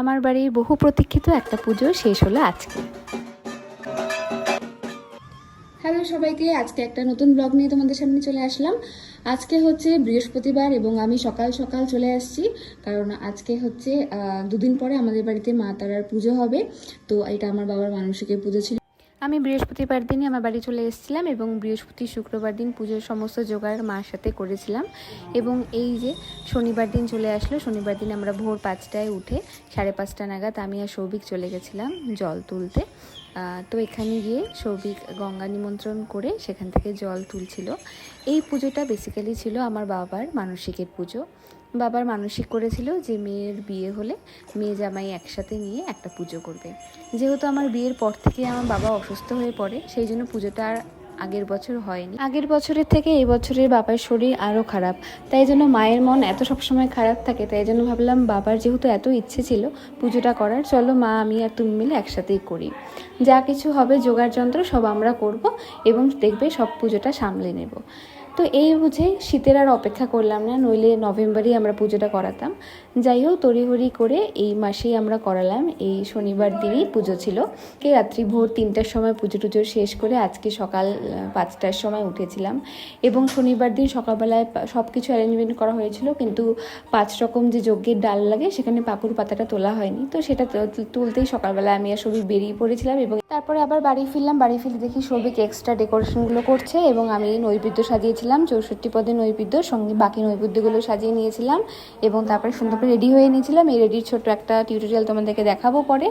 আমার বাড়ির বহু প্রতীক্ষিত একটা পুজো শেষ হলো আজকে। হ্যালো সবাইকে, আজকে একটা নতুন ব্লগ নিয়ে তোমাদের সামনে চলে আসলাম। আজকে হচ্ছে বৃহস্পতিবার এবং আমি সকাল সকাল চলে আসছি, কারণ আজকে হচ্ছে দুদিন পরে আমাদের বাড়িতে মা তারার পুজো হবে। তো এটা আমার বাবার মানসিকের পুজো ছিল। আমি বৃহস্পতিবার দিনই আমার বাড়ি চলে এসেছিলাম এবং বৃহস্পতি, শুক্রবার দিন পুজোর সমস্ত জোগাড় মার সাথে করেছিলাম। এবং এই যে শনিবার দিন চলে আসলো, শনিবার দিন আমরা ভোর পাঁচটায় উঠে সাড়ে পাঁচটা নাগাদ আমি আর সৌভিক চলে গেছিলাম জল তুলতে। তো এখানে গিয়ে সৌভিক গঙ্গা নিমন্ত্রণ করে সেখান থেকে জল তুলছিল। এই পুজোটা বেসিক্যালি ছিল আমার বাবার মানসিকের পুজো। বাবার মানসিক করেছিল যে মেয়ের বিয়ে হলে মেয়ে জামাই একসাথে নিয়ে একটা পুজো করবে। যেহেতু আমার বিয়ের পর থেকে আমার বাবা অসুস্থ হয়ে পড়ে, সেই জন্য পুজোটা আর আগের বছর হয়নি। আগের বছরের থেকে এই বছরের বাবার শরীর আরও খারাপ। তাই জন্য মায়ের মন এত সবসময় খারাপ থাকে, তাই জন্য ভাবলাম বাবার যেহেতু এত ইচ্ছে ছিল পুজোটা করার, চলো মা, আমি আর তুমি মিলে একসাথেই করি। যা কিছু হবে জোগাড় যন্ত্র সব আমরা করব এবং দেখবে সব পুজোটা সামলে নেব। তো এই বুঝে শীতের আর অপেক্ষা করলাম না, নইলে নভেম্বরেই আমরা পুজোটা করাতাম। যাই হোক, তড়িঘড়ি করে এই মাসেই আমরা করালাম, এই শনিবার দিনই পুজো ছিল। কে রাত্রি ভোর তিনটার সময় পুজো টুজো শেষ করে আজকে সকাল পাঁচটার সময় উঠেছিলাম। এবং শনিবার দিন সকালবেলায় সব কিছু অ্যারেঞ্জমেন্ট করা হয়েছিল, কিন্তু পাঁচ রকম যে যজ্ঞের ডাল লাগে, সেখানে পাকুর পাতাটা তোলা হয়নি। তো সেটা তুলতেই সকালবেলা আমি আর সবই বেরিয়ে পড়েছিলাম এবং তারপরে আবার বাড়ি ফিরলাম। বাড়ি ফিরে দেখি সৌভিক এক্সট্রা ডেকোরেশনগুলো করছে এবং আমি নৈবেদ্য সাজিয়েছিলাম। চৌষট্টি পদে নৈবেদ্য, সঙ্গে বাকি নৈবেদ্যগুলো সাজিয়ে নিয়েছিলাম এবং তারপরে সুন্দর করে রেডি হয়ে নিয়েছিলাম এই রেডির ছোট্ট একটা টিউটোরিয়াল তোমাদেরকে দেখাবো পরে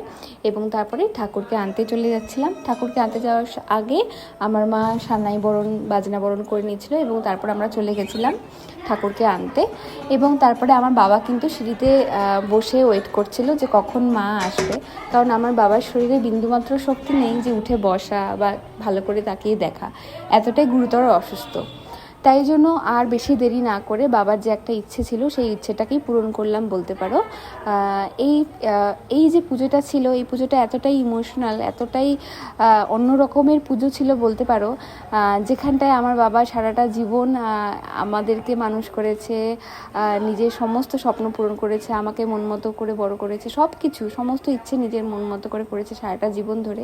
এবং তারপরে ঠাকুরকে আনতে চলে যাচ্ছিলাম। ঠাকুরকে আনতে যাওয়ার আগে আমার মা সানাই বরণ, বাজনা বরণ করে নিয়েছিল এবং তারপর আমরা চলে গেছিলাম ঠাকুরকে আনতে এবং তারপরে আমার বাবা কিন্তু সিঁড়িতে বসে ওয়েট করছিল যে কখন মা আসবে। কারণ আমার বাবার শরীরে বিন্দুমাত্র শক্তি নেই যে উঠে বসা বা ভালো করে তাকিয়ে দেখা। এতটাই গুরুতর অসুস্থ। তাই জন্য আর বেশি দেরি না করে বাবার যে একটা ইচ্ছে ছিল, সেই ইচ্ছেটাকেই পূরণ করলাম বলতে পারো। এই এই যে পুজোটা ছিল, এই পুজোটা এতটাই ইমোশনাল এতটাই অন্য রকমের পুজো ছিল বলতে পারো যেখানটায় আমার বাবা সারাটা জীবন আমাদেরকে মানুষ করেছে নিজের সমস্ত স্বপ্ন পূরণ করেছে, আমাকে মন মতো করে বড় করেছে সব কিছু সমস্ত ইচ্ছে নিজের মন মতো করে করেছে সারাটা জীবন ধরে।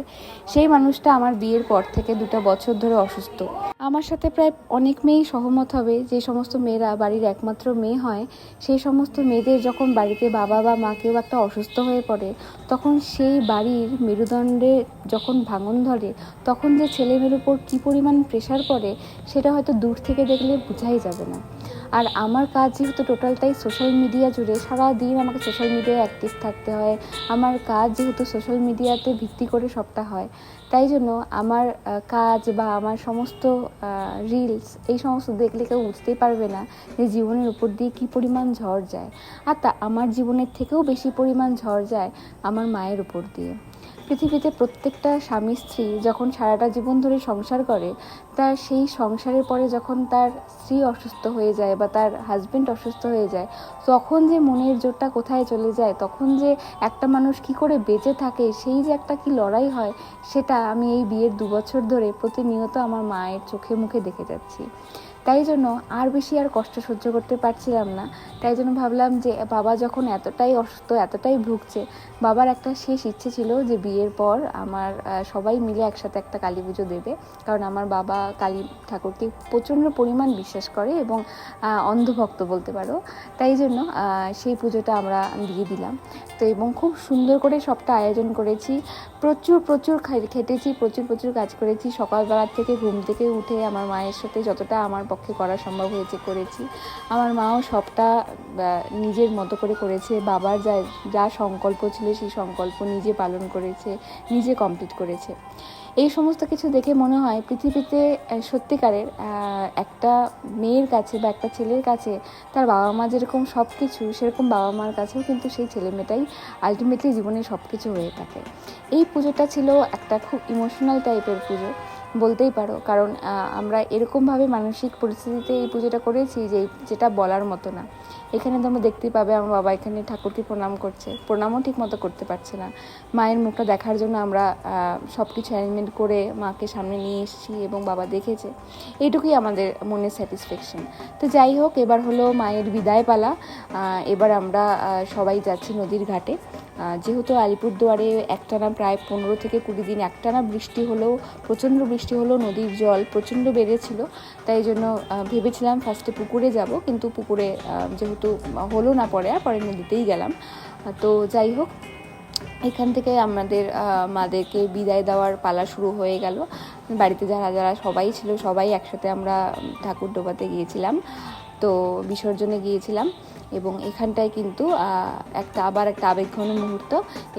সেই মানুষটা আমার বিয়ের পর থেকে দুটো বছর ধরে অসুস্থ। আমার সাথে প্রায় অনেক মেয়েই সহমত হবে যে সমস্ত মেয়েরা বাড়ির একমাত্র মেয়ে হয়, সেই সমস্ত মেয়েদের যখন বাড়িতে বাবা বা মা কেউ একটা অসুস্থ হয়ে পড়ে, তখন সেই বাড়ির মেরুদণ্ডে যখন ভাঙন ধরে, তখন যে ছেলেমেয়ের উপর কী পরিমাণ প্রেশার পড়ে, সেটা হয়তো দূর থেকে দেখলে বোঝাই যাবে না। আর আমার কাজ যেহেতু টোটালটাই সোশ্যাল মিডিয়া জুড়ে সারা দিন আমাকে সোশ্যাল মিডিয়ায় অ্যাক্টিভ থাকতে হয়। আমার কাজ যেহেতু সোশ্যাল মিডিয়াতে ভিত্তি করে সবটা হয়। তাই জন্য আমার কাজ বা আমার সমস্ত রিলস এই সমস্ত দেখলে কেউ বুঝতেই পারবে না যে জীবনের উপর দিয়ে কী পরিমাণ ঝড় যায়। আর তা আমার জীবনের থেকেও বেশি পরিমাণ ঝড় যায় আমার মায়ের উপর দিয়ে। পৃথিবীতে প্রত্যেকটা স্বামী স্ত্রী যখন সারাটা জীবন ধরে সংসার করে, তার সেই সংসারের পরে যখন তার স্ত্রী অসুস্থ হয়ে যায় বা তার হাজবেন্ড অসুস্থ হয়ে যায়, তখন যে মনের জোরটা কোথায় চলে যায়, তখন যে একটা মানুষ কি করে বেঁচে থাকে, সেই যে একটা কি লড়াই হয়, সেটা আমি এই বিয়ের দু বছর ধরে প্রতিনিয়ত আমার মায়ের চোখে মুখে দেখে যাচ্ছি। তাই জন্য আর বেশি আর কষ্ট সহ্য করতে পারছিলাম না। তাই জন্য ভাবলাম যে, বাবা যখন এতটাই অসুস্থ, এতটাই ভুগছে, বাবার একটা শেষ ইচ্ছে ছিল যে বিয়ের পর আমার সবাই মিলে একসাথে একটা কালী পুজো দেবে। কারণ আমার বাবা কালী ঠাকুরকে প্রচণ্ড পরিমাণ বিশ্বাস করে এবং অন্ধভক্ত বলতে পারো। তাই জন্য সেই পুজোটা আমরা দিয়ে দিলাম। তো এবং খুব সুন্দর করে সবটা আয়োজন করেছি। প্রচুর প্রচুর খেটেছি, প্রচুর প্রচুর কাজ করেছি। সকালবেলার থেকে ঘুম থেকে উঠে আমার মায়ের সাথে যতটা আমার পক্ষে করা সম্ভব হয়েছে, করেছি। আমার মাও সবটা নিজের মতো করে করেছে। বাবার যা যা সংকল্প ছিল সেই সংকল্প নিজে পালন করেছে, নিজে কমপ্লিট করেছে। এই সমস্ত কিছু দেখে মনে হয় পৃথিবীতে সত্যিকারের একটা মেয়ের কাছে বা একটা ছেলের কাছে তার বাবা মা যেরকম সব কিছু সেরকম বাবা মার কাছেও কিন্তু সেই ছেলে মেয়েটাই আলটিমেটলি জীবনে সব কিছু হয়ে থাকে। এই পুজোটা ছিল একটা খুব ইমোশনাল টাইপের পুজো। বলতেই পারো। কারণ আমরা এরকমভাবে মানসিক পরিস্থিতিতে এই পুজোটা করেছি যে, যেটা বলার মতো না। এখানে তোমরা দেখতেই পাবে আমার বাবা এখানে ঠাকুরকে প্রণাম করছে। প্রণামও ঠিক মতো করতে পারছে না। মায়ের মুখটা দেখার জন্য আমরা সব কিছু অ্যারেঞ্জমেন্ট করে মাকে সামনে নিয়ে এসেছি এবং বাবা দেখেছে। এইটুকুই আমাদের মনের স্যাটিসফ্যাকশন তো যাই হোক, এবার হলো মায়ের বিদায় পালা এবার আমরা সবাই যাচ্ছি নদীর ঘাটে। যেহেতু আলিপুরদুয়ারে একটানা প্রায় পনেরো থেকে কুড়ি দিন একটানা বৃষ্টি হলেও প্রচণ্ড বৃষ্টি হলেও নদীর জল প্রচণ্ড বেড়েছিল তাই জন্য ভেবেছিলাম ফার্স্টে পুকুরে যাব, কিন্তু পুকুরে যেহেতু হলো না পরে, আর পরে নদীতেই গেলাম। তো যাই হোক, এখান থেকে আমাদের মাদেরকে বিদায় দেওয়ার পালা শুরু হয়ে গেল। বাড়িতে যারা যারা সবাই ছিল, সবাই একসাথে আমরা ঠাকুর ডোবাতে গিয়েছিলাম। তো বিসর্জনে গিয়েছিলাম এবং এখানটায় কিন্তু একটা আবার একটা আবেগঘন মুহূর্ত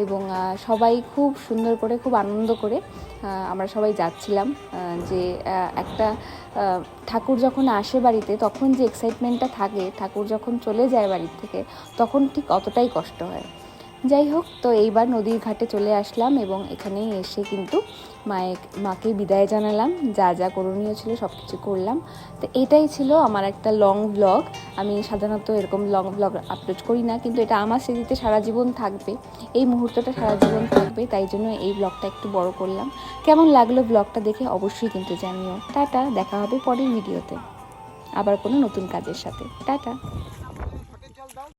এবং সবাই খুব সুন্দর করে, খুব আনন্দ করে আমরা সবাই যাচ্ছিলাম যে একটা ঠাকুর যখন আসে বাড়িতে তখন যে এক্সাইটমেন্টটা থাকে, ঠাকুর যখন চলে যায় বাড়ির থেকে তখন ঠিক অতটাই কষ্ট হয়। যাই হোক, তো এইবার নদীর ঘাটে চলে আসলাম এবং এখানেই এসে কিন্তু মায়ের, মাকে বিদায় জানালাম। যা যা করণীয় ছিল সব কিছু করলাম। তো এটাই ছিল আমার একটা লং ব্লগ আমি সাধারণত এরকম লং ব্লগ আপলোড করি না, কিন্তু এটা আমার স্মৃতিতে সারা জীবন থাকবে। এই মুহূর্তটা সারা জীবন থাকবে, তাই জন্য এই ব্লগটা একটু বড় করলাম। কেমন লাগল ব্লগটা দেখে অবশ্যই কিন্তু জানিও। টাটা, দেখা হবে পরের ভিডিওতে আবার কোনো নতুন কাজের সাথে। টাটা।